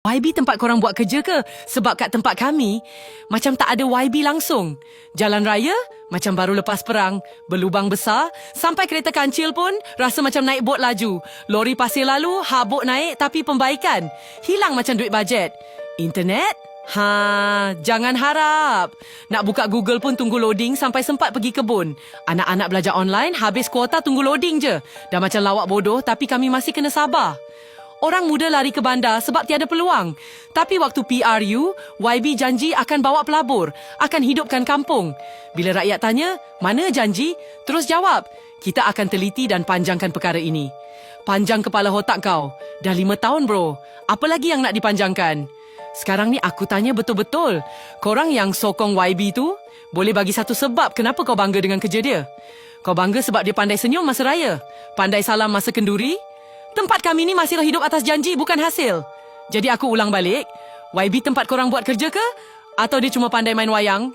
YB tempat korang buat kerja ke? Sebab kat tempat kami, macam tak ada YB langsung. Jalan raya, macam baru lepas perang. Berlubang besar, sampai kereta kancil pun rasa macam naik bot laju. Lori pasir lalu, habuk naik tapi pembaikan. Hilang macam duit bajet. Internet? Ha, jangan harap. Nak buka Google pun tunggu loading sampai sempat pergi kebun. Anak-anak belajar online, habis kuota tunggu loading je. Dah macam lawak bodoh tapi kami masih kena sabar. Orang muda lari ke bandar sebab tiada peluang. Tapi waktu PRU, YB janji akan bawa pelabur, akan hidupkan kampung. Bila rakyat tanya, mana janji? Terus jawab, kita akan teliti dan panjangkan perkara ini. Panjang kepala otak kau. Dah lima tahun bro. Apa lagi yang nak dipanjangkan? Sekarang ni aku tanya betul-betul. Korang yang sokong YB tu, boleh bagi satu sebab kenapa kau bangga dengan kerja dia? Kau bangga sebab dia pandai senyum masa raya? Pandai salam masa kenduri? Tempat kami ni masih hidup atas janji bukan hasil. Jadi aku ulang balik, YB tempat korang buat kerja ke? Atau dia cuma pandai main wayang?